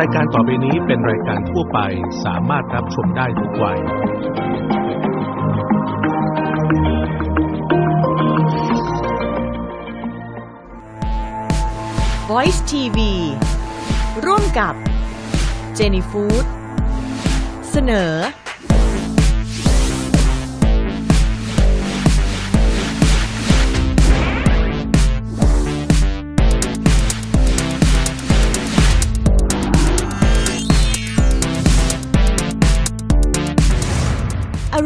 รายการต่อไปนี้เป็นรายการทั่วไปสามารถรับชมได้ทุกวัย Voice TV ร่วมกับ Jenny Food เสนอ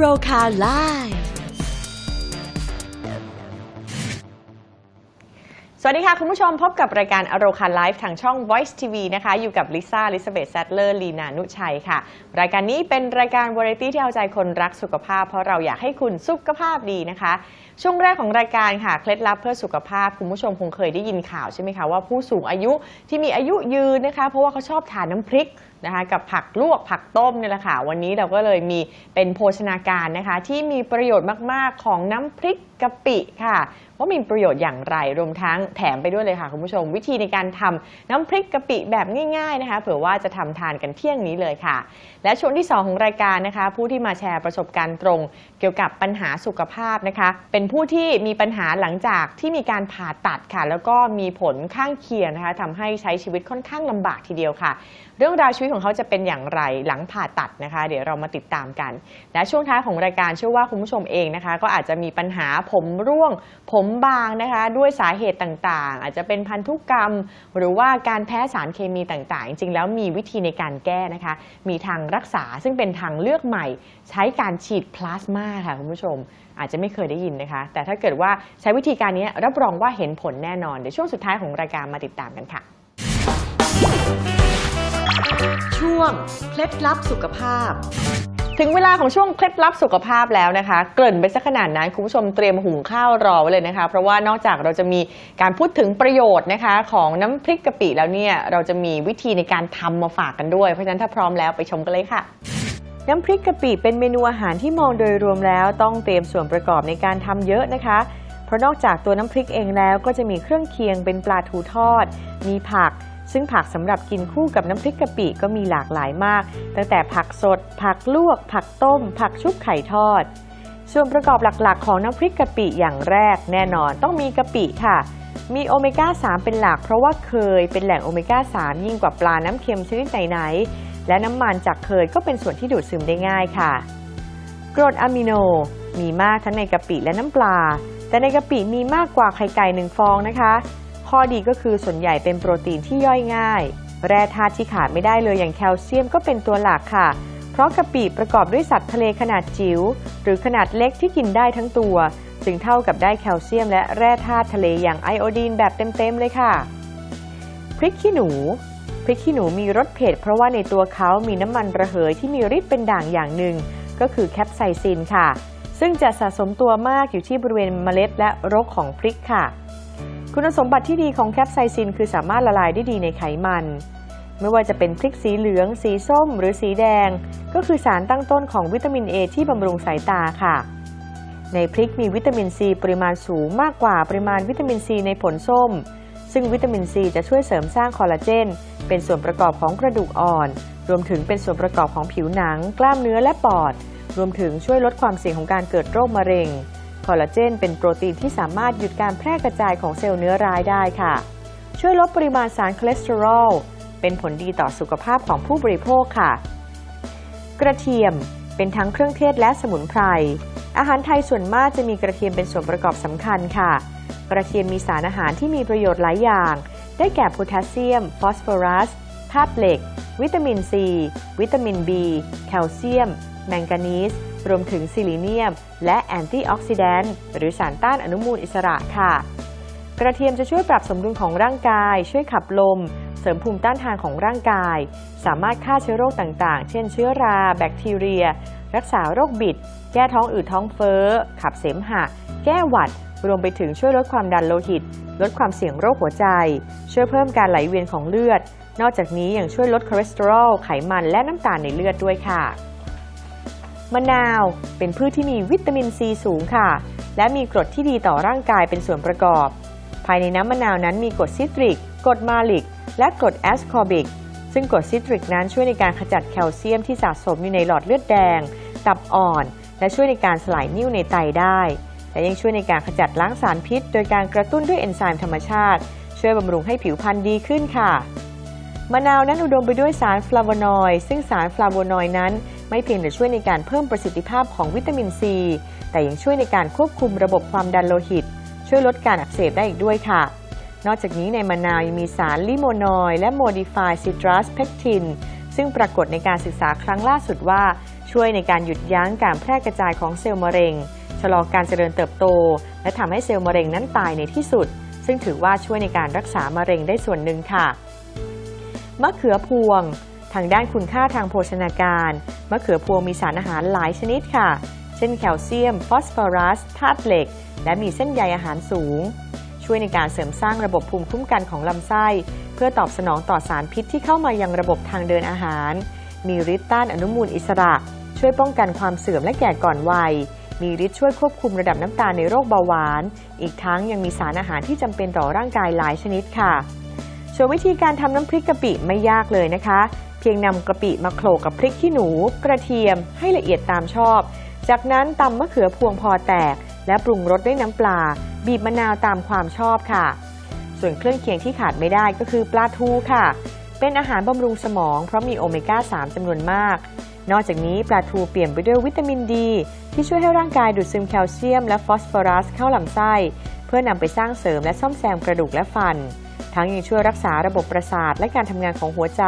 โรคาไลฟ์สวัสดีค่ะ คุณผู้ชมพบกับรายการอโรคาไลฟ์ทางช่อง Voice TV นะคะ อยู่กับลิซ่าลิซาเบธแซดเลอร์ลีนานุชัยค่ะ รายการนี้เป็นรายการวาไรตี้ที่เอาใจคนรักสุขภาพ เพราะเราอยากให้คุณสุขภาพดีนะคะ ช่วงแรกของรายการค่ะ เคล็ดลับเพื่อสุขภาพ คุณผู้ชมคงเคยได้ยินข่าวใช่ไหมคะว่าผู้สูงอายุที่มีอายุยืนนะคะ เพราะว่าเขาชอบทานน้ำพริก นะคะกับผักลวกผักต้มเนี่ยแหละค่ะวันนี้เราก็เลยมีเป็นโภชนาการนะคะที่มีประโยชน์มากๆของน้ำพริกกะปิค่ะว่ามีประโยชน์อย่างไรรวมทั้งแถมไปด้วยเลยค่ะคุณผู้ชม วิธีในการทำน้ำพริกกะปิแบบง่ายๆนะคะเผื่อว่าจะทำทานกันเที่ยงนี้เลยค่ะ และช่วงที่ 2 ของรายการนะคะ ผู้ที่มาแชร์ประสบการณ์ตรง เกี่ยวกับปัญหาสุขภาพนะคะ เป็นผู้ที่มีปัญหาหลังจากที่มีการผ่าตัดค่ะ แล้วก็มีผลข้างเคียงนะคะทำให้ใช้ชีวิตค่อนข้างลำบากทีเดียวค่ะ เรื่องราวชีวิตของเขาจะเป็นอย่างไรหลังผ่าตัดนะคะ เดี๋ยวเรามาติดตามกัน และช่วงท้ายของรายการเชื่อว่าคุณผู้ชมเองนะคะ ก็อาจจะมีปัญหาผมร่วง ผมบางนะคะ ด้วยสาเหตุต่างๆ อาจจะเป็นพันธุกรรม หรือว่าการแพ้สารเคมีต่างๆ จริงๆแล้วมีวิธีในการแก้นะคะ มีทางรักษาซึ่งเป็นทางเลือกใหม่ ใช้การฉีดพลาสมาค่ะคุณผู้ชมอาจจะไม่เคยได้ยินนะคะ แต่ถ้าเกิดว่าใช้วิธีการนี้รับรองว่าเห็นผลแน่นอน เดี๋ยวช่วงสุดท้ายของรายการมาติดตามกันค่ะ ช่วงเคล็ดลับสุขภาพ ถึงเวลาของช่วงเคล็ดลับสุขภาพแล้วนะคะ เกริ่นไปสักขนาดนั้นคุณผู้ชมเตรียมหุงข้าวรอไว้เลยนะคะ เพราะว่านอกจากเราจะมีการพูดถึงประโยชน์นะคะ ของน้ำพริกกะปิแล้วเนี่ยเราจะมีวิธีในการทำมาฝากกันด้วย เพราะฉะนั้นถ้าพร้อมแล้วไปชมกันเลยค่ะน้ำพริกกะปิเป็นเมนูอาหารที่มองโดยรวมแล้วต้องเตรียมส่วนประกอบในการทำเยอะนะคะ เพราะนอกจากตัวน้ำพริกเองแล้วก็จะมีเครื่องเคียงเป็นปลาทูทอด มีผัก ซึ่งผักสำหรับกินคู่กับน้ำพริกกะปิก็มีหลากหลายมาก ตั้งแต่ผักสด ผักลวก ผักต้ม ผักชุบไข่ทอด ส่วนประกอบหลักๆ ของน้ำพริกกะปิอย่างแรกแน่นอนต้องมีกะปิค่ะ มีโอเมก้า 3 เป็นหลักเพราะว่าเคยเป็นแหล่งโอเมก้า 3 ยิ่งกว่าปลาน้ำเค็มชนิดไหนๆและน้ำมันจากเคยก็เป็นส่วนที่ดูดซึมได้ง่ายค่ะ กรดอะมิโนมีมากทั้งในกะปิและน้ำปลา แต่ในกะปิมีมากกว่าไข่ไก่หนึ่งฟองนะคะ ข้อดีก็คือส่วนใหญ่เป็นโปรตีนที่ย่อยง่าย แร่ธาตุที่ขาดไม่ได้เลยอย่างแคลเซียมก็เป็นตัวหลักค่ะ เพราะกะปิประกอบด้วยสัตว์ทะเลขนาดจิ๋วหรือขนาดเล็กที่กินได้ทั้งตัว จึงเท่ากับได้แคลเซียมและแร่ธาตุทะเลอย่างไอโอดีนแบบเต็มๆเลยค่ะ พริกขี้หนูพริกขี้หนูมีรสเผ็ดเพราะว่าในตัวเขามีน้ำมันระเหยที่มีฤทธิ์เป็นด่างอย่างหนึ่ง ก็คือแคปไซซินค่ะ ซึ่งจะสะสมตัวมากอยู่ที่บริเวณเมล็ดและรกของพริกค่ะ คุณสมบัติที่ดีของแคปไซซินคือสามารถละลายได้ดีในไขมัน ไม่ว่าจะเป็นพริกสีเหลือง สีส้ม หรือสีแดง ก็คือสารตั้งต้นของวิตามิน A ที่บำรุงสายตาค่ะ ในพริกมีวิตามินซีปริมาณสูงมากกว่าปริมาณวิตามินซีในผลส้ม ซึ่งวิตามินซีจะช่วยเสริมสร้างคอลลาเจน เป็นส่วนประกอบของกระดูกอ่อน รวมถึงเป็นส่วนประกอบของผิวหนัง กล้ามเนื้อและปอด รวมถึงช่วยลดความเสี่ยงของการเกิดโรคมะเร็ง คอลลาเจนเป็นโปรตีนที่สามารถหยุดการแพร่กระจายของเซลล์เนื้อร้ายได้ค่ะ ช่วยลดปริมาณสารคอเลสเตอรอล เป็นผลดีต่อสุขภาพของผู้บริโภคค่ะ กระเทียมเป็นทั้งเครื่องเทศและสมุนไพร อาหารไทยส่วนมากจะมีกระเทียมเป็นส่วนประกอบสำคัญค่ะ กระเทียมมีสารอาหารที่มีประโยชน์หลายอย่าง ได้แก่โพแทสเซียม ฟอสฟอรัสธาตุเหล็ก วิตามินซี วิตามิน B แคลเซียม แมงกานีส รวมถึงซิลิเนียม และแอนตี้ออกซิแดนต์หรือสารต้านอนุมูลอิสระค่ะ กระเทียมจะช่วยปรับสมดุลของร่างกาย ช่วยขับลม เสริมภูมิต้านทานของร่างกาย สามารถฆ่าเชื้อโรคต่างๆ เช่นเชื้อรา แบคทีเรีย รักษาโรคบิด แก้ท้องอืดท้องเฟ้อ ขับเสมหะ แก้หวัด รวมไปถึงช่วยลดความดันโลหิต ลดความเสี่ยงโรคหัวใจ ช่วยเพิ่มการไหลเวียนของเลือดนอกจากนี้ยังช่วยลดคอเลสเตอรอลไขมันและน้ำตาลในเลือดด้วยค่ะ มะนาวเป็นพืชที่มีวิตามินซีสูงค่ะ และมีกรดที่ดีต่อร่างกายเป็นส่วนประกอบ ภายในน้ำมะนาวนั้นมีกรดซิตริก กรดมาลิก และกรดแอสคอบิก ซึ่งกรดซิตริกนั้นช่วยในการขจัดแคลเซียมที่สะสมอยู่ในหลอดเลือดแดง ตับอ่อน และช่วยในการสลายนิ่วในไตได้ และยังช่วยในการขจัดล้างสารพิษ โดยการกระตุ้นด้วยเอนไซม์ธรรมชาติ ช่วยบำรุงให้ผิวพรรณดีขึ้นค่ะ มะนาวนั้นอุดมไปด้วยสารฟลาโวนอยด์ซึ่งสารฟลาโวนอยด์นั้น ไม่เพียงแต่ช่วยในการเพิ่มประสิทธิภาพของวิตามินซี แต่ยังช่วยในการควบคุมระบบความดันโลหิต ช่วยลดการอักเสบได้อีกด้วยค่ะ นอกจากนี้ในมะนาวยังมีสารลิโมนอยและโมดิฟายซิตรัสเพ c ทินซึ่งปรากฏในการศึกษาครั้งล่าสุดว่า ช่วยในการหยุดยั้งการแพร่กระจายของเซลล์มะเร็ง ชะลอการเจริญเติบโต และทำให้เซลล์มะเร็งนั้นตายในที่สุด ซึ่งถือว่าช่วยในการรักษามะเร็งได้ส่วนหนึ่งค่ะมะเขือพวง ทางด้านคุณค่าทางโภชนาการ มะเขือพวงมีสารอาหารหลายชนิดค่ะ เช่นแคลเซียม ฟอสฟอรัส ธาตุเหล็ก และมีเส้นใยอาหารสูง ช่วยในการเสริมสร้างระบบภูมิคุ้มกันของลำไส้ เพื่อตอบสนองต่อสารพิษที่เข้ามายังระบบทางเดินอาหาร มีฤทธิ์ต้านอนุมูลอิสระ ช่วยป้องกันความเสื่อมและแก่ก่อนวัย มีฤทธิ์ช่วยควบคุมระดับน้ำตาลในโรคเบาหวาน อีกทั้งยังมีสารอาหารที่จำเป็นต่อร่างกายหลายชนิดค่ะส่วนวิธีการทำน้ำพริกกะปิไม่ยากเลยนะคะ พียงนำกะปิมาโขลกกับพริกขี้หนู กระเทียมให้ละเอียดตามชอบ จากนั้นตำมะเขือพวงพอแตก และปรุงรสด้วยน้ำปลา บีบมะนาวตามความชอบค่ะ ส่วนเครื่องเคียงที่ขาดไม่ได้ก็คือปลาทูค่ะ เป็นอาหารบำรุงสมองเพราะมีโอเมก้า 3จำนวนมาก นอกจากนี้ปลาทูเปี่ยมไปด้วยวิตามินดี ที่ช่วยให้ร่างกายดูดซึมแคลเซียม และฟอสฟอรัสเข้าลำไส้ เพื่อนำไปสร้างเสริมและซ่อมแซมกระดูกและฟัน ทั้งยังช่วยรักษาระบบประสาทและการทำงานของหัวใจ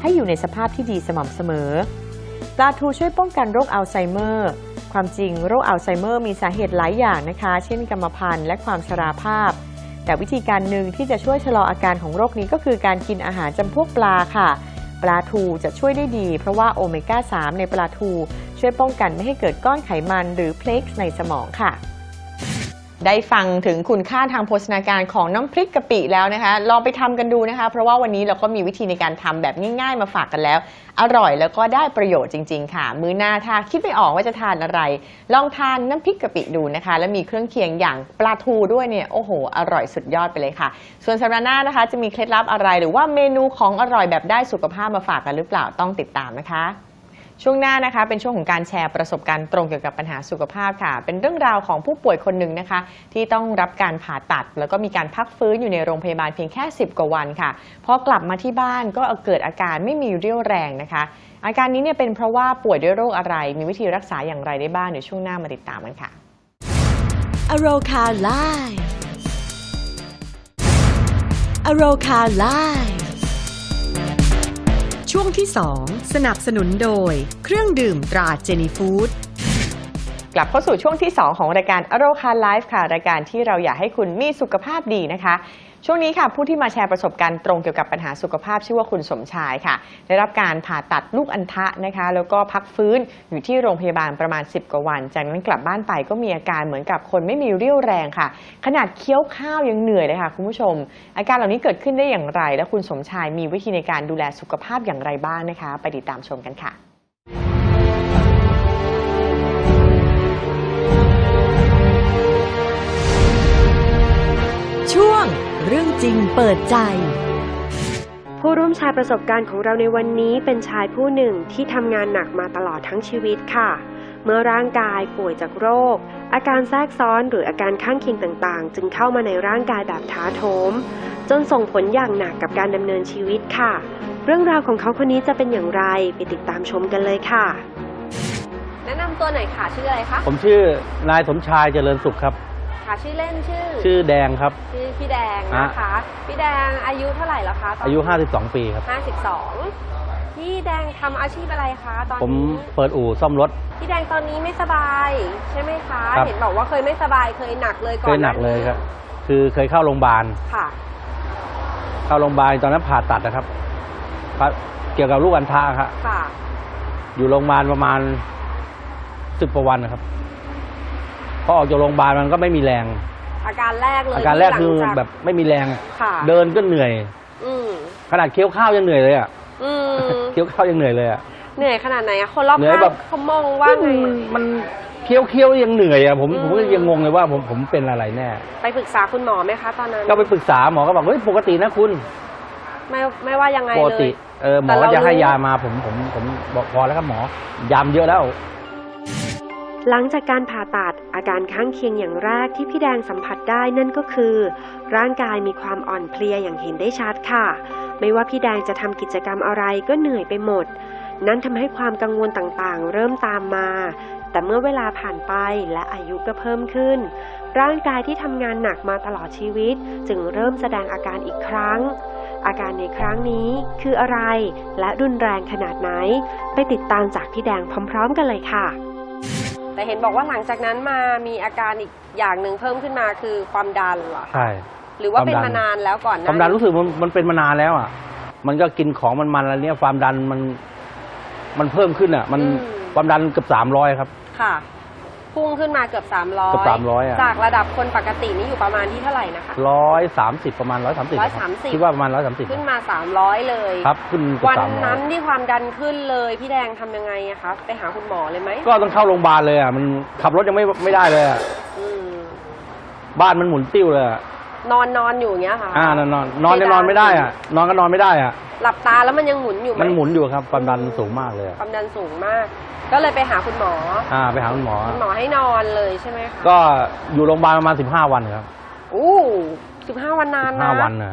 ให้อยู่ในสภาพที่ดีสม่ำเสมอ ปลาทูช่วยป้องกันโรคอัลไซเมอร์ ความจริงโรคอัลไซเมอร์มีสาเหตุหลายอย่างนะคะ เช่นกรรมพันธุ์และความชราภาพ แต่วิธีการหนึ่งที่จะช่วยชะลออาการของโรคนี้ก็คือการกินอาหารจำพวกปลาค่ะ ปลาทูจะช่วยได้ดี เพราะว่าโอเมก้า 3 ในปลาทู ช่วยป้องกันไม่ให้เกิดก้อนไขมันหรือเพล็กซ์ในสมองค่ะ ได้ฟังถึงคุณค่าทางโภชนาการของน้ำพริกกะปิแล้วนะคะ ลองไปทำกันดูนะคะ เพราะว่าวันนี้เราก็มีวิธีในการทำแบบง่ายๆ มาฝากกันแล้ว อร่อยแล้วก็ได้ประโยชน์จริง ๆ ค่ะ มื้อหน้าถ้าคิดไม่ออกว่าจะทานอะไร ลองทานน้ำพริกกะปิดูนะคะ และมีเครื่องเคียงอย่างปลาทูด้วยเนี่ยโอ้โห อร่อยสุดยอดไปเลยค่ะ ส่วนสัปดาห์หน้านะคะ จะมีเคล็ดลับอะไร หรือว่าเมนูของอร่อยแบบได้สุขภาพมาฝากกันหรือเปล่าต้องติดตามนะคะ ช่วงหน้านะคะเป็นช่วงของการแชร์ประสบการณ์ตรงเกี่ยวกับปัญหาสุขภาพค่ะ เป็นเรื่องราวของผู้ป่วยคนหนึ่งนะคะ ที่ต้องรับการผ่าตัด แล้วก็มีการพักฟื้นอยู่ในโรงพยาบาลเพียงแค่ 10 กว่าวันค่ะพอกลับมาที่บ้านก็เกิดอาการไม่มีเรี่ยวแรงนะคะ อาการนี้เนี่ยเป็นเพราะว่าป่วยด้วยโรคอะไร มีวิธีรักษาอย่างไรได้บ้างเดี๋ยวช่วงหน้ามาติดตามกันค่ะอโรคาไลอโรคาไล ช่วงที่ 2 สนับสนุนโดย เครื่องดื่มตราเจนีฟู้ดกลับเข้าสู่ช่วงที่ 2 ของรายการอโรคาไลฟ์ค่ะ รายการที่เราอยากให้คุณมีสุขภาพดีนะคะ ช่วงนี้ค่ะผู้ที่มาแชร์ประสบการณ์ตรงเกี่ยวกับปัญหาสุขภาพชื่อว่าคุณสมชายค่ะ ได้รับการผ่าตัดลูกอัณฑะนะคะ แล้วก็พักฟื้นอยู่ที่โรงพยาบาลประมาณ 10 กว่าวัน จากนั้นกลับบ้านไปก็มีอาการเหมือนกับคนไม่มีเรี่ยวแรงค่ะ ขนาดเคี้ยวข้าวยังเหนื่อยเลยค่ะคุณผู้ชม อาการเหล่านี้เกิดขึ้นได้อย่างไร และคุณสมชายมีวิธีในการดูแลสุขภาพอย่างไรบ้างนะคะ ไปติดตามชมกันค่ะ เปิดใจ ผู้ร่วมแชร์ประสบการณ์ของเราในวันนี้เป็นชายผู้หนึ่งที่ทำงานหนักมาตลอดทั้งชีวิตค่ะ เมื่อร่างกายป่วยจากโรค อาการแทรกซ้อนหรืออาการข้างเคียงต่างๆ จึงเข้ามาในร่างกายแบบท้าโถม จนส่งผลอย่างหนักกับการดำเนินชีวิตค่ะ เรื่องราวของเขาคนนี้จะเป็นอย่างไรไปติดตามชมกันเลยค่ะ แนะนำตัวหน่อยค่ะชื่ออะไรคะผมชื่อนายสมชายเจริญสุขครับ ค่ะชื่อเล่นชื่อ ชื่อแดงครับ ชื่อพี่แดงนะคะ พี่แดงอายุเท่าไหร่แล้วคะตนนี้อายุ 52 ปีครับ 52พี่แดงทำอาชีพอะไรคะตอนผมนี้เปิดอู่ซ่อมรถ พี่แดงตอนนี้ไม่สบายใช่ไหมคะ ครับ เห็นบอกว่าเคยไม่สบายเคยหนักเลยก่อนเคยหนักเลยครับ คือเคยเข้าโรงพยาบาล ค่ะ เข้าโรงพยาบาลตอนนั้นผ่าตัดนะครับผ่าเกี่ยวกับลูกอัณฑะครับค่ะ อยู่โรงพยาบาลประมาณสิบกว่าวันนะครับพ อออกจากโรงพยาบาลมันก็ไม่มีแรง อาการแรกเลยอาการแรกคือหลังจแบบไม่มีแรงอะค่ะ เดินก็เหนื่อย อืมขนาดเคี้ยวข้าวยังเหนื่อยเลยอะอืมเคี้ยวข้าวยังเหนื่อยเลยอะ เหนื่อยขนาดไหนอะคนรอบเหนื่อยข้างแบบ เขามองว่าไงมันมันเคี้ยวเคี้ยวยังเหนื่อยอะผมอืมผมก็ยังงงเลยว่าผมผมเป็นอะไรแน่ ไปปรึกษาคุณหมอไหมคะตอนนั้นก็ไปปรึกษาหมอก็บอกเฮ้ยปกตินะคุณไม่ไม่ว่ายังไงปกเลติย เออหมแต่อเราจะให้รู้ ยามาผมผมผมบอกพอแล้วครับหมอ ยามเยอะแล้ว หลังจากการผ่าตัดอาการข้างเคียงอย่างแรกที่พี่แดงสัมผัสได้นั่นก็คือ ร่างกายมีความอ่อนเพลียอย่างเห็นได้ชัดค่ะ ไม่ว่าพี่แดงจะทำกิจกรรมอะไรก็เหนื่อยไปหมด นั่นทำให้ความกังวลต่างๆ เริ่มตามมา แต่เมื่อเวลาผ่านไปและอายุก็เพิ่มขึ้น ร่างกายที่ทำงานหนักมาตลอดชีวิต จึงเริ่มแสดงอาการอีกครั้ง อาการในครั้งนี้คืออะไร และรุนแรงขนาดไหน ไปติดตามจากพี่แดงพร้อม ๆ กันเลยค่ะ แต่เห็นบอกว่าหลังจากนั้นมามีอาการอีกอย่างหนึ่งเพิ่มขึ้นมาคือความดันเหรอใช่ หรือว่าเป็นความดันมานานแล้วก่อนหความดันรู้สึกมันมันเป็นมานานแล้วอะ มันก็กินของมันมันอะไรเนี้ยความดันมันมันเพิ่มขึ้นอะ มันความดันเกือบสามร้อยครับ ค่ะ พุ่งขึ้นมาเกือบ 300เกือบ300อะ จากระดับคนปกตินี่อยู่ประมาณที่เท่าไหร่นะคะ ร้อยสามสิบประมาณร้อยสามสิบ130 คิดว่าประมาณร้อยสามสิบขึ้นมา 300 เลยครับขึ้นเกือบวันสามร้อนั้ยนที่ความดันขึ้นเลยพี่แดงทำยังไงอะคะไปหาคุณหมอเลยไหมก็ต้องเข้าโรงพยาบาลเลยอะมันขับรถยังไม่ไม่ได้เลยอะอืมบ้านมันหมุนติ้วเลยอะ นอนนอนอยู่อย่างเงี้ยค่ะ อ่านอนนอนนอนยังนอนไม่ได้อะ นอนก็นอนไม่ได้อะ หลับตาแล้วมันยังหมุนอยู่ไหมมันหมุนอยู่ครับความดันสูงมากเลยอะความดันสูงมาก ก็เลยไปหาคุณหมอ อ่า ไปหาคุณหมอ คุณหมอให้นอนเลยใช่ไหมคะก็อยู่โรงพยาบาลประมาณสิบห้าวันครับอู้สิบห้าวันนานนะห้าวันนะ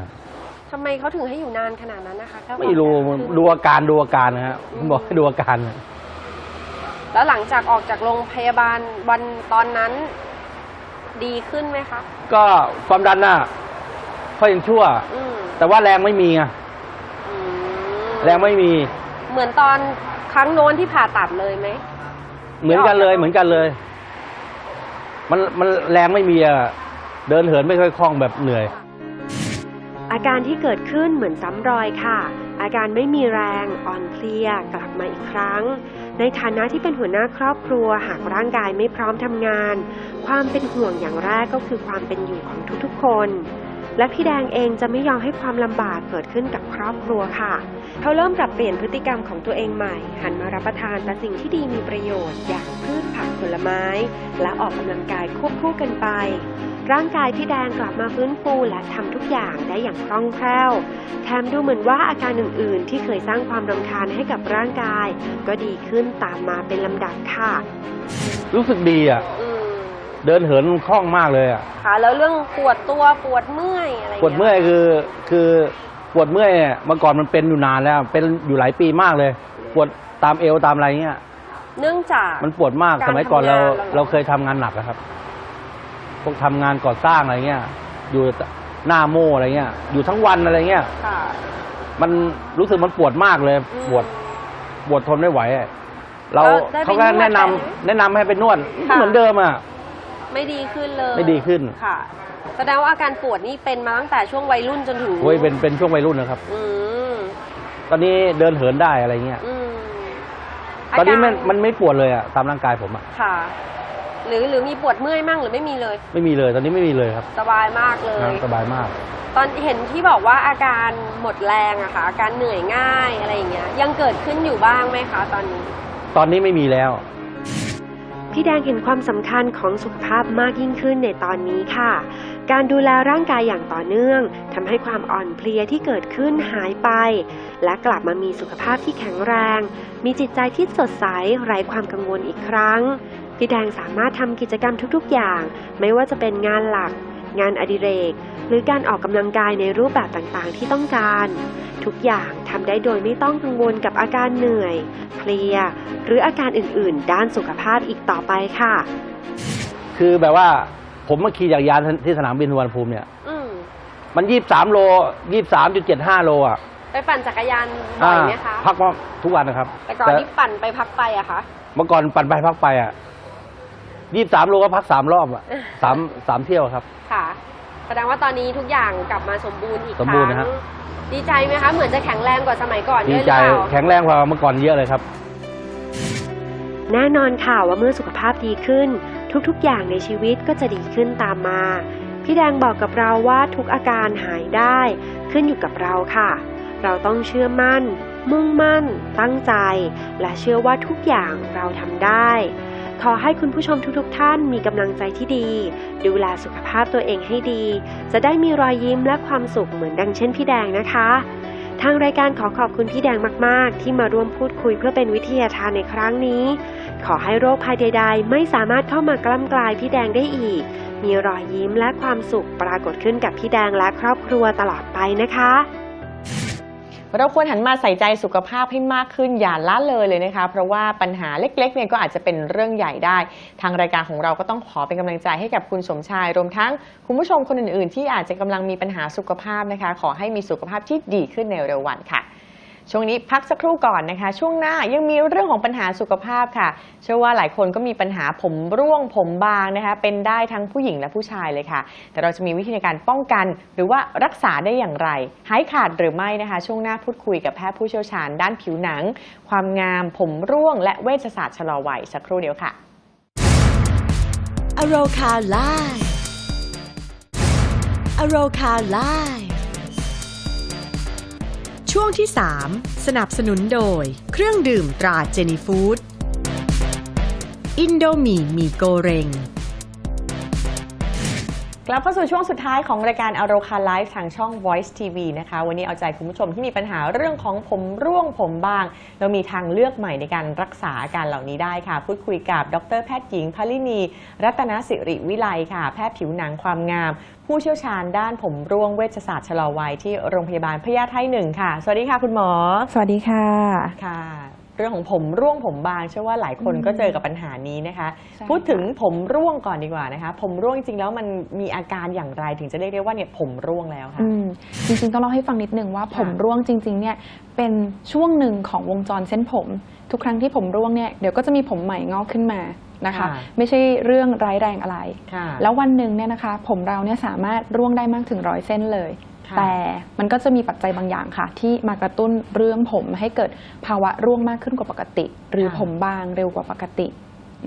ทำไมเขาถึงให้อยู่นานขนาดนั้นนะคะแค่วันไม่รู้เดียวดูอาการดูอาการนะฮะผมบอกให้ดูอาการนะแล้วหลังจากออกจากโรงพยาบาลวันตอนนั้น ดีขึ้นไหมคะ ก็ความดันน่ะก็ยังชั่ว อืมแต่ว่าแรงไม่มีไงอืมแรงไม่มี เหมือนตอนครั้งโน้นที่ผ่าตัดเลยไหม เหมือนกันเลย เหมือนกันเลย มันมันแรงไม่มีอะเดินเหินไม่ค่อยคล่องแบบเหนื่อย อาการที่เกิดขึ้นเหมือนซ้ำรอยค่ะ อาการไม่มีแรง อ่อนเพลียกลับมาอีกครั้ง ในฐานะที่เป็นหัวหน้าครอบครัวหากร่างกายไม่พร้อมทำงาน ความเป็นห่วงอย่างแรกก็คือความเป็นอยู่ของทุกๆคน และพี่แดงเองจะไม่ยอมให้ความลำบากเกิดขึ้นกับครอบครัวค่ะ เขาเริ่มปรับเปลี่ยนพฤติกรรมของตัวเองใหม่ หันมารับประทานแต่สิ่งที่ดีมีประโยชน์อย่างพืชผักผลไม้ และออกกำลังกายควบคู่กันไป ร่างกายพี่แดงกลับมาฟื้นฟูและทำทุกอย่างได้อย่างคล่องแคล่ว แถมดูเหมือนว่าอาการอื่นๆ ที่เคยสร้างความรำคาญให้กับร่างกาย ก็ดีขึ้นตามมาเป็นลำดับค่ะ รู้สึกดีอะ อืมเดินเหินคล่องมากเลยอะ ค่ะ แล้วเรื่องปวดตัวปวดเมื่อยอะไรางปวดงี้เมื่อยคือคือปวดเมื่อยเนี่ยเมื่อก่อนมันเป็นอยู่นานแล้ว เป็นอยู่หลายปีมากเลย ปวดตามเอวตามอะไรเงี้ย เนื่องจาก มันปวดมากการสมัยก่อนเราทำงานเหรอ เราเคยทำงานหนักอะครับ พวกทำงานก่อสร้างอะไรเงี้ย อยู่หน้าโม่อะไรเงี้ย อยู่ทั้งวันอะไรเงี้ย ค่ะ มันรู้สึกมันปวดมากเลย อืมปวดปวดทนไม่ไหวอะเราแล้วได้ไปเขาก็นวดแนะนำไหมแนะนำให้ไปนวดค่ะ เหมือนเดิมอะ ไม่ดีขึ้นเลยไม่ดีขึ้น ค่ะ แสดงว่าอาการปวดนี่เป็นมาตั้งแต่ช่วงวัยรุ่นจนถึงโอ้ยเป็นเป็นช่วงวัยรุ่นนะครับ อืมตอนนี้เดินเหินได้อะไรเงี้ย อืมตอนนี้มันาการมันไม่ปวดเลยอะตามร่างกายผมอะ ค่ะ หรือหรือมีปวดเมื่อยมั่งหรือไม่มีเลย ไม่มีเลยตอนนี้ไม่มีเลยครับสบายมากเลยนะสบายมาก ตอนเห็นที่บอกว่าอาการหมดแรงอะค่ะอาการเหนื่อยง่ายอะไรอย่างเงี้ยยังเกิดขึ้นอยู่บ้างไหมคะตอนนี้ ตอนนี้ไม่มีแล้ว พี่แดงเห็นความสำคัญของสุขภาพมากยิ่งขึ้นในตอนนี้ค่ะ การดูแลร่างกายอย่างต่อเนื่องทำให้ความอ่อนเพลียที่เกิดขึ้นหายไป และกลับมามีสุขภาพที่แข็งแรง มีจิตใจที่สดใสไร้ความกังวลอีกครั้ง พี่แดงสามารถทำกิจกรรมทุกๆ อย่าง ไม่ว่าจะเป็นงานหลัก งานอดิเรก หรือการออกกำลังกายในรูปแบบต่างๆ ที่ต้องการ ทุกอย่างทำได้โดยไม่ต้องกังวลกับอาการเหนื่อย เพลีย หรืออาการอื่นๆ ด้านสุขภาพอีกต่อไปค่ะ คือแบบว่าผมมาขี่จักรยานที่สนามบินสุวรรณภูมิเนี่ย อืมมันยี่สามโลยี่สามจุดเจ็ดห้าโลอะไปปั่นจักรยานบ่อยไหมคะ พักมาทุกวันนะครับ แต่ก่อนที่ปั่นไปพักไปอะคะ เมื่อก่อนปั่นไปพักไปอะ ยี่สามโลก็พักสามรอบอะสามสามเที่ยวครับ ค่ะ แสดงว่าตอนนี้ทุกอย่างกลับมาสมบูรณ์อีกคสมบูรณ์รั้งนะฮะดีใจไหมคะ เหมือนจะแข็งแรงกว่าสมัยก่อนดีด้วยหรือใจเปล่า แข็งแรงกว่าเมื่อก่อนเยอะเลยครับ แน่นอนค่ะว่าเมื่อสุขภาพดีขึ้น ทุกๆ อย่างในชีวิตก็จะดีขึ้นตามมา พี่แดงบอกกับเราว่าทุกอาการหายได้ ขึ้นอยู่กับเราค่ะ เราต้องเชื่อมั่น มุ่งมั่น ตั้งใจ และเชื่อว่าทุกอย่างเราทำได้ ขอให้คุณผู้ชมทุกๆท่านมีกำลังใจที่ดี ดูแลสุขภาพตัวเองให้ดี จะได้มีรอยยิ้มและความสุขเหมือนดังเช่นพี่แดงนะคะ ทางรายการขอขอบคุณพี่แดงมากๆ ที่มาร่วมพูดคุยเพื่อเป็นวิทยาทานในครั้งนี้ ขอให้โรคภัยใด ๆ ไม่สามารถเข้ามากล้ำกลายพี่แดงได้อีก มีรอยยิ้มและความสุขปรากฏขึ้นกับพี่แดงและครอบครัวตลอดไปนะคะ เราควรหันมาใส่ใจสุขภาพให้มากขึ้นอย่าละเลยเลยนะคะ เพราะว่าปัญหาเล็กๆเนี่ยก็อาจจะเป็นเรื่องใหญ่ได้ ทางรายการของเราก็ต้องขอเป็นกำลังใจให้กับคุณสมชาย รวมทั้งคุณผู้ชมคนอื่นๆ ที่อาจจะกำลังมีปัญหาสุขภาพนะคะ ขอให้มีสุขภาพที่ดีขึ้นในเร็ววันค่ะ ช่วงนี้พักสักครู่ก่อนนะคะ ช่วงหน้ายังมีเรื่องของปัญหาสุขภาพค่ะ เชื่อว่าหลายคนก็มีปัญหาผมร่วงผมบางนะคะ เป็นได้ทั้งผู้หญิงและผู้ชายเลยค่ะ แต่เราจะมีวิธีในการป้องกัน หรือว่ารักษาได้อย่างไร หายขาดหรือไม่นะคะ ช่วงหน้าพูดคุยกับแพทย์ผู้เชี่ยวชาญ ด้านผิวหนัง ความงาม ผมร่วง และเวชศาสตร์ชะลอวัยสักครู่เดียวค่ะอโรคาไลอโรคาไล ช่วงที่ 3 สนับสนุนโดย เครื่องดื่มตราเจนีฟู้ดอินโดมีมีโกเรง กลับเข้าสู่ช่วงสุดท้ายของรายการอโรคาไลฟ์ทางช่อง Voice TV นะคะ วันนี้เอาใจคุณผู้ชมที่มีปัญหาเรื่องของผมร่วงผมบาง เรามีทางเลือกใหม่ในการรักษาอาการเหล่านี้ได้ค่ะ พูดคุยกับดรแพทย์หญิงพลินี รัตนสิริวิไลค่ะ แพทย์ผิวหนังความงาม ผู้เชี่ยวชาญด้านผมร่วงเวชศาสตร์ชะลอวัยที่โรงพยาบาลพญาไทหนึ่งค่ะ สวัสดีค่ะคุณหมอ สวัสดีค่ะค่ะ เรื่องของผมร่วงผมบางเชื่อว่าหลายคนก็เจอกับปัญหานี้นะคะ ใช่พูดถึงผมร่วงก่อนดีกว่านะคะ ผมร่วงจริงๆแล้วมันมีอาการอย่างไรถึงจะเรียกได้ว่าเนี่ยผมร่วงแล้วค่ะ อืมจริงๆต้องเล่าให้ฟังนิดนึงว่าค่ะผมร่วงจริง ๆ เนี่ยเป็นช่วงหนึ่งของวงจรเส้นผม ทุกครั้งที่ผมร่วงเนี่ยเดี๋ยวก็จะมีผมใหม่งอกขึ้นมานะคะ ค่ะ ไม่ใช่เรื่องร้ายแรงอะไร ค่ะแล้ววันหนึ่งเนี่ยนะคะ ผมเราเนี่ยสามารถร่วงได้มากถึงร้อยเส้นเลยค่ะ แต่มันก็จะมีปัจจัยบางอย่างค่ะ ที่มากระตุ้นเรื่องผมให้เกิดภาวะร่วงมากขึ้นกว่าปกติ หรือผมบางเร็วกว่าปกติ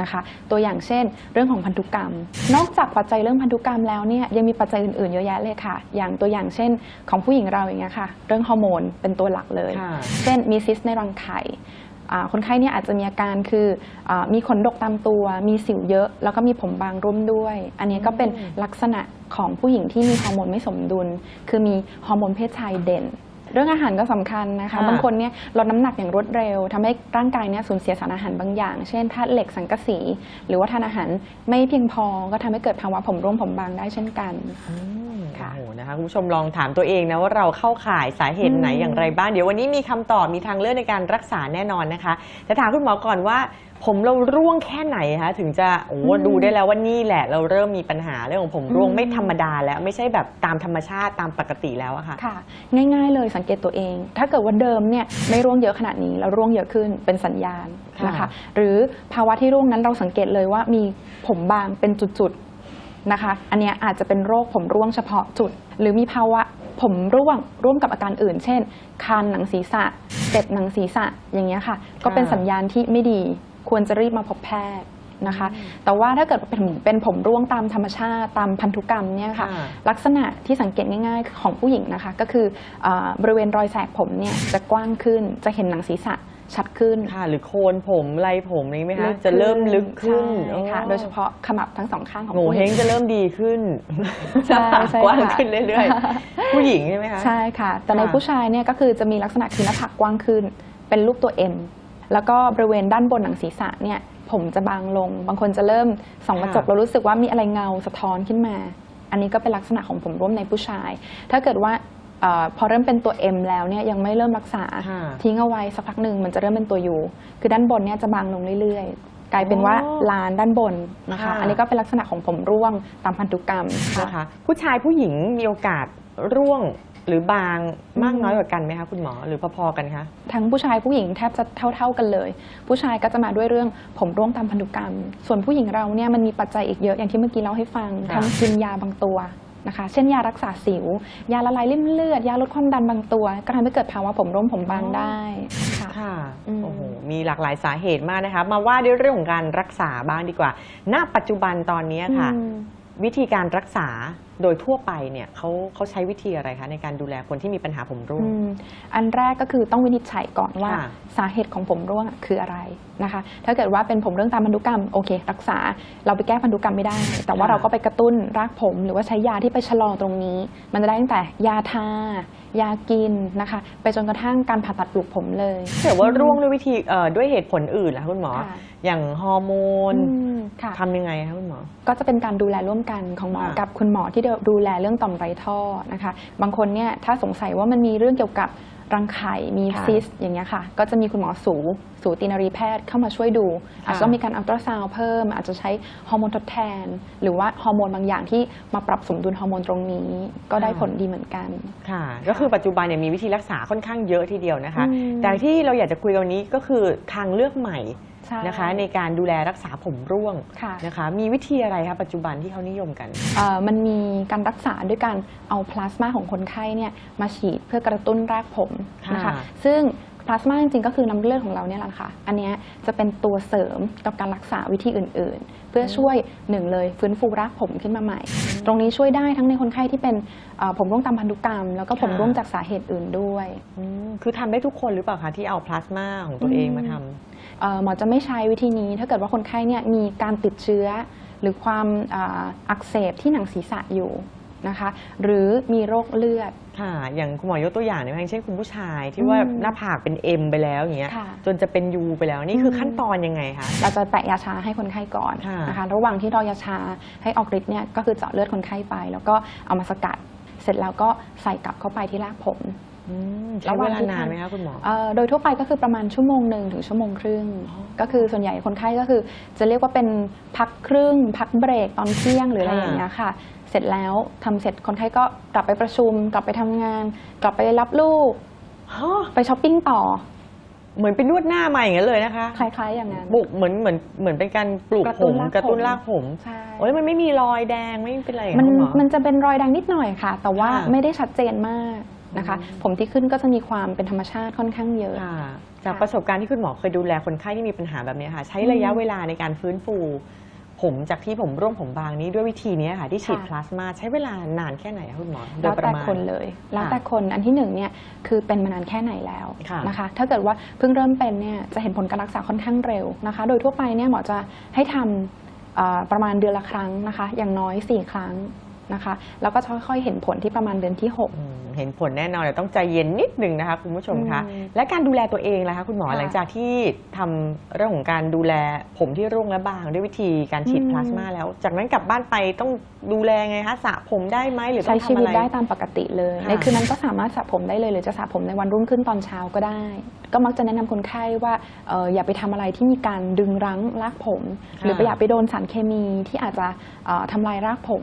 นะคะตัวอย่างเช่น เรื่องของพันธุกรรม นอกจากปัจจัยเรื่องพันธุกรรมแล้วเนี่ยยังมีปัจจัยอื่นๆเยอะแยะเลยค่ะ อย่างตัวอย่างเช่น ของผู้หญิงเราอย่างเงี้ยค่ะ เรื่องฮอร์โมนเป็นตัวหลักเลยค่ะเช่นมีซิสต์ในรังไข่อ่า คนไข้เนี่ยอาจจะมีอาการคืออามีขนดกตามตัว มีสิวเยอะ แล้วก็มีผมบางร่วมด้วย อันนี้ก็เป็นลักษณะของผู้หญิงที่มีฮอร์โมนไม่สมดุล คือมีฮอร์โมนเพศชายเด่นเรื่องอาหารก็สำคัญนะคะค่ะบางคนเนี่ยลดน้ำหนักอย่างรวดเร็วทำให้ร่างกายเนี่ยสูญเสียสารอาหารบางอย่าง เช่นธาตุเหล็กสังกะสี หรือว่าทานอาหารไม่เพียงพอก็ทำให้เกิดภาวะผมร่วงผมบางได้เช่นกันอืมค่ะ โอ้โหนะคะคุณผู้ชมลองถามตัวเองนะว่าเราเข้าข่ายสาเหตุไหนอืมอย่างไรบ้าง เดี๋ยววันนี้มีคำตอบมีทางเลือกในการรักษาแน่นอนนะคะแต่ถามคุณหมอก่อนว่า ผมเราร่วงแค่ไหนคะถึงจะโอ้โหดูได้แล้วว่านี่แหละ เราเริ่มมีปัญหาเรื่องของผมร่วงไม่ธรรมดาแล้วไม่ใช่แบบตามธรรมชาติตามปกติแล้วอะค่ะ ค่ะ ง่ายๆเลยสังเกตตัวเอง ถ้าเกิดว่าเดิมเนี่ยไม่ร่วงเยอะขนาดนี้แล้วร่วงเยอะขึ้นเป็นสัญญาณค่ะนะคะ หรือภาวะที่ร่วงนั้นเราสังเกตเลยว่ามีผมบางเป็นจุดๆ นะคะ อันเนี้ยอาจจะเป็นโรคผมร่วงเฉพาะจุด หรือมีภาวะผมร่วงร่วมกับอาการอื่น เช่น คันหนังศีรษะเจ็บหนังศีรษะอย่างเงี้ยค่ะ ก็เป็นสัญญาณที่ไม่ดีควรจะรีบมาพบแพทย์นะคะ แต่ว่าถ้าเกิดเป็นเป็นผมร่วงตามธรรมชาติตามพันธุกรรมเนี่ยค่ะค่ะลักษณะที่สังเกตง่าย ๆ ของผู้หญิงนะคะ ก็คือเออบริเวณรอยแสกผมเนี่ยจะกว้างขึ้นจะเห็นหนังศีรษะ ชัดขึ้นค่ะ หรือโคนผมไรผมนี่ไหมคะลึกจะเริ่มลึกขึ้นใช่ค่ะอ๋อโดยเฉพาะขมับทั้งสองข้างของโง่ผู้หเฮญิงง จะเริ่มดีขึ้นใช่หน้าผากใช่กว้างค่ะ ขึ้นเรื่อยๆ ผู้หญิงใช่ไหมคะ ใช่ค่ะ แต่ในค่ะ ผู้ชายเนี่ยก็คือจะมีลักษณะคือหน้าผากกว้างขึ้น เป็นรูปตัว M แล้วก็บริเวณด้านบนหนังศีรษะเนี่ยผมจะบางลง บางคนจะเริ่มส่องกระจกค่ะเรารู้สึกว่ามีอะไรเงาสะท้อนขึ้นมา อันนี้ก็เป็นลักษณะของผมร่วมในผู้ชาย ถ้าเกิดว่า เออพอเริ่มเป็นตัว M แล้วเนี่ยยังไม่เริ่มรักษา ค่ะ ทิ้งเอาไว้สักพักหนึ่งมันจะเริ่มเป็นตัว U คือด้านบนเนี่ยจะบางลงเรื่อยๆ กลายเป็นว่าอ๋อลานด้านบนนะคะ ค่ะ อันนี้ก็เป็นลักษณะของผมร่วงตามพันธุกรรมนะคะผู้ชายผู้หญิงมีโอกาสร่วงหรือบางมากน้อยกว่ากันไหมคะคุณหมอหรือพอๆกันคะ ทั้งผู้ชายผู้หญิงแทบจะเท่า ๆกันเลย ผู้ชายก็จะมาด้วยเรื่องผมร่วงตามพันธุกรรม ส่วนผู้หญิงเราเนี่ยมันมีปัจจัยอีกเยอะอย่างที่เมื่อกี้เล่าให้ฟัง ค่ะ ทั้งกินยาบางตัว นะคะ เช่นยารักษาสิว ยาละลายริ่มเลือด ยาลดความดันบางตัว ก็ทำให้เกิดภาวะผมร่วงผมบางได้ค่ะ ค่ะ อืม โอ้โห มีหลากหลายสาเหตุมากนะคะ มาว่าด้วยเรื่องของการรักษาบ้างดีกว่า ณ ปัจจุบันตอนนี้ค่ะ อืม วิธีการรักษาโดยทั่วไปเนี่ยเขาเขาใช้วิธีอะไรคะในการดูแลคนที่มีปัญหาผมร่วงอืมอันแรกก็คือต้องวินิจฉัยก่อนว่าค่ะสาเหตุของผมร่วงอะคืออะไรนะคะ ถ้าเกิดว่าเป็นผมเรื่องตามพันธุกรรมโอเค รักษาเราไปแก้พันธุกรรมไม่ได้ แต่ว่าค่ะ เราก็ไปกระตุ้นรากผมหรือว่าใช้ยาที่ไปชะลอตรงนี้ มันจะได้ตั้งแต่ยาทา ยากินนะคะ ไปจนกระทั่งการผ่าตัดปลูกผมเลย ถ้าเกิดว่าร่วงด้วยวิธีเอ่อด้วยเหตุผลอื่นล่ะคะคุณหมอ ค่ะ อย่างฮอร์โมนอืมค่ะ ทำยังไงคะคุณหมอ ก็จะเป็นการดูแลร่วมกันของหมอค่ะกับคุณหมอที่ดูแลเรื่องต่อมไรท่อนะคะ บางคนเนี่ยถ้าสงสัยว่ามันมีเรื่องเกี่ยวกับรังไข่มีค่ะซิสอย่างเงี้ยค่ะ ก็จะมีคุณหมอสู สูตินรีแพทย์เข้ามาช่วยดู อาจจะต้องมีการอัลตราซาวด์เพิ่ม อาจจะใช้ฮอร์โมนทดแทน หรือว่าฮอร์โมนบางอย่างที่มาปรับสมดุลฮอร์โมนตรงนี้ ก็ได้ผลดีเหมือนกันค่ะ ก็คือปัจจุบันเนี่ยมีวิธีรักษาค่อนข้างเยอะทีเดียวนะคะอืมแต่ที่เราอยากจะคุยกันวันนี้ก็คือทางเลือกใหม่ใช่นะคะในการดูแลรักษาผมร่วงค่ะนะคะมีวิธีอะไรคะปัจจุบันที่เขานิยมกันเอ่อมันมีการรักษาด้วยการเอาพลาสมาของคนไข้เนี่ยมาฉีดเพื่อกระตุ้นรากผมนะคะค่ะซึ่ง พลาสมาจริงๆก็คือน้ำเลือดของเราเนี่ยแหละค่ะ อันเนี้ยจะเป็นตัวเสริมกับการรักษาวิธีอื่น ๆ เพื่อช่วยหนึ่งเลยฟื้นฟูรากผมขึ้นมาใหม่ ตรงนี้ช่วยได้ทั้งในคนไข้ที่เป็นเอ่อผมร่วงตามพันธุกรรม แล้วก็ผมค่ะ ร่วงจากสาเหตุอื่นด้วย อืมคือทำได้ทุกคนหรือเปล่าคะที่เอาพลาสมาของตัวเองมาทำ เอ่อหมอจะไม่ใช้วิธีนี้ถ้าเกิดว่าคนไข้เนี่ยมีการติดเชื้อ หรือความอ่าอักเสบที่หนังศีรษะอยู่ นะคะ หรือมีโรคเลือด ค่ะ อย่างคุณหมอยกตัวอย่างได้ไหมอย่างเช่นคุณผู้ชายที่ว่าอืมหน้าผากเป็น M ไปแล้วอย่างเงี้ยค่ะ จนจะเป็น U ไปแล้วนี่คืออมขั้นตอนยังไงคะ เราจะแตะยาชาให้คนไข้ก่อนค่ะนะคะ ระหว่างที่รอยาชาให้ออกฤทธิ์เนี่ยก็คือเจาะเลือดคนไข้ไป แล้วก็เอามาสกัด เสร็จแล้วก็ใส่กลับเข้าไปที่รากผม อืมใช้เวลานานไหมคะคุณหมอ เอ่อโดยทั่วไปก็คือประมาณชั่วโมงหนึ่งถึงชั่วโมงครึ่ง ก็คือส่วนใหญ่คนไข้ก็คือ จะเรียกว่าเป็นพักครึ่ง พักเบรกตอนเที่ยงหรืออะไรค่ะอย่างเงี้ยค่ะ เสร็จแล้วทำเสร็จคนไข้ก็กลับไปประชุม กลับไปทำงาน กลับไปรับลูกฮะไปช้อปปิ้งต่อ เหมือนเป็นนวดหน้ามาอย่างนั้นเลยนะคะ คล้ายๆอย่างนั้นบุกเหมือนเหมือนเหมือนเป็นการปลูกกระผตุ้นมรากกระตุ้นผมรากผมใช่โอ้ยมันไม่มีรอยแดงไม่เป็นไรเหรอมันคุณหมอมันจะเป็นรอยแดงนิดหน่อยค่ะ แต่ว่าค่ะไม่ได้ชัดเจนมากนะคะอืมผมที่ขึ้นก็จะมีความเป็นธรรมชาติค่อนข้างเยอะค่ะจากค่ะประสบการณ์ที่คุณหมอเคยดูแลคนไข้ที่มีปัญหาแบบนี้ค่ะ ใช้ระยะอืมเวลาในการฟื้นฟู ผมจากที่ผมร่วงผมบางนี้ด้วยวิธีนี้ค่ะที่ฉีดค่ะ พลาสมาใช้เวลานานแค่ไหนคะคุณหมอโดแล้ยวประแต่มาณ คนเลย แล้วแต่คนอันที่หนึ่งเนี่ยคือเป็นมานานแค่ไหนแล้วค่ะนะคะ ถ้าเกิดว่าเพิ่งเริ่มเป็นเนี่ยจะเห็นผลการรักษาค่อนข้างเร็วนะคะ โดยทั่วไปเนี่ยหมอจะให้ทำเอ่อประมาณเดือนละครั้งนะคะ อย่างน้อย 4 ครั้ง นะคะแล้วก็จะค่อยๆเห็นผลที่ประมาณเดือนที่ 6 อืมเห็นผลแน่นอนแต่ต้องใจเย็นนิดนึงนะคะคุณผู้ชมคะอืมและการดูแลตัวเองล่ะคะคุณหมอค่ะ หลังจากที่ทำเรื่องของการดูแลผมที่ร่วงและบางด้วยวิธีการฉีดอืมพลาสมาแล้ว จากนั้นกลับบ้านไปต้องดูแลไงคะสระผมได้ไหมหรือต้ใช้องชีทำวิอะตไร ได้ตามปกติเลย ค่ะ ในคืนนั้นก็สามารถสระผมได้เลยหรือจะสระผมในวันรุ่งขึ้นตอนเช้าก็ได้ ก็มักจะแนะนำคนไข้ว่าเอออย่าไปทำอะไรที่มีการดึงรั้งรากผม หรือไปอย่าไปโดนสารเคมีที่อาจจะเอ่อทำลายรากผม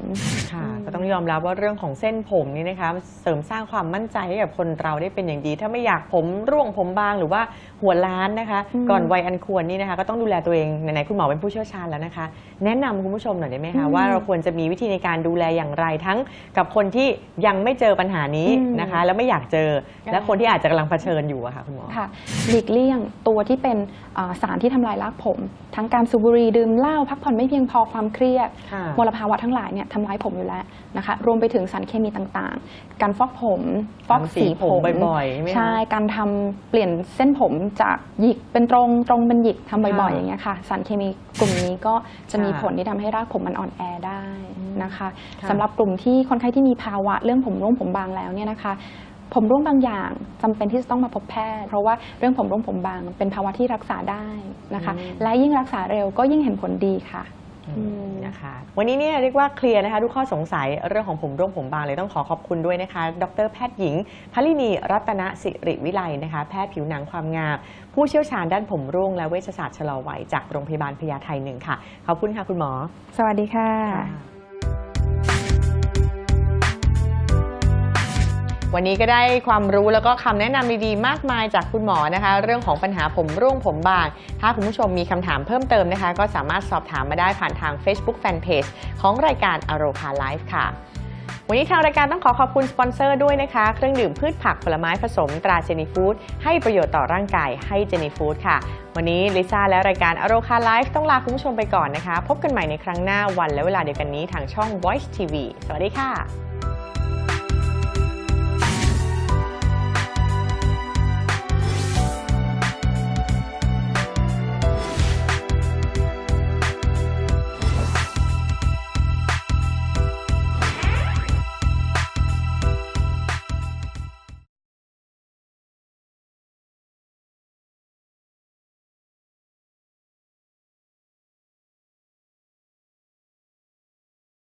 ค่ะอืมก็ต้องยอมรับว่าเรื่องของเส้นผมนี่นะคะเสริมสร้างความมั่นใจให้กับคนเราได้เป็นอย่างดี ถ้าไม่อยากผมร่วงผมบางหรือว่าหัวล้านนะคะ ก่อนวัยอันควรนี่นะคะ ก็ต้องดูแลตัวเองไหนๆคุณหมอเป็นผู้เชี่ยวชาญแล้วนะคะ แนะนำคุณผู้ชมหน่อยได้ไหมคะว่าเราควรจะมีวิธีในการดูแลอย่างไรทั้งกับคนที่ยังไม่เจอปัญหานี้อืมนะคะ แล้วไม่อยากเจอค่ะและคนที่อาจจะกำลังเผชิญอยู่อะค่ะคุณหมอค่ะหลีกเลี่ยงตัวที่เป็นอ่าสารที่ทำลายรากผม ทั้งการสูบบุหรี่ดื่มเหล้าพักผ่อนไม่เพียงพอความเครียดค่ะมลภาวะทั้งหลายเนี่ยทำลายผมอยู่แล้วนะคะรวมไปถึงสารเคมีต่างๆ การฟอกผมฟอกสีผมทำสีผมบ่อยๆใช่ไหมคะ ใช่การทำเปลี่ยนเส้นผมจากหยิกเป็นตรงตรงเป็นหยิกทำบ่อยๆค่ะอย่างเงี้ยค่ะ สารเคมีกลุ่มนี้ก็จะมีค่ะผลที่ทำให้รากผมมันอ่อนแอได้นะคะค่ะสำหรับกลุ่มที่คนไข้ที่มีภาวะเรื่องผมร่วงผมบางแล้วเนี่ยนะคะ ผมร่วงบางอย่างจำเป็นที่จะต้องมาพบแพทย์ เพราะว่าเรื่องผมร่วงผมบางเป็นภาวะที่รักษาได้นะคะ อืม และยิ่งรักษาเร็วก็ยิ่งเห็นผลดีค่ะอืม นะคะ วันนี้เนี่ยเรียกว่าเคลียร์นะคะทุกข้อสงสัยเรื่องของผมร่วงผมบางเลยต้องขอขอบคุณด้วยนะคะ ดรแพทย์หญิงพลินีรัตนสิริวิไลนะคะ แพทย์ผิวหนังความงาม ผู้เชี่ยวชาญด้านผมร่วงและเวชศาสตร์ชะลอวัยจากโรงพยาบาลพญาไทหนึ่งค่ะ ขอบคุณค่ะคุณหมอ สวัสดีค่ะ วันนี้ก็ได้ความรู้แล้วก็คำแนะนำดีๆ มากมายจากคุณหมอนะคะ เรื่องของปัญหาผมร่วงผมบาง ถ้าคุณผู้ชมมีคำถามเพิ่มเติมนะคะ ก็สามารถสอบถามมาได้ผ่านทาง Facebook Fanpage ของรายการอโรคาไลฟ์ค่ะวันนี้ทางรายการต้องขอขอบคุณสปอนเซอร์ด้วยนะคะ เครื่องดื่มพืชผักผลไม้ผสมตราเจนีฟู้ดให้ประโยชน์ต่อร่างกายให้เจนีฟู้ดค่ะ วันนี้ลิซ่าและรายการอโรคาไลฟ์ต้องลาคุณผู้ชมไปก่อนนะคะ พบกันใหม่ในครั้งหน้าวันและเวลาเดียวกันนี้ทางช่อง Voice TV สวัสดีค่ะ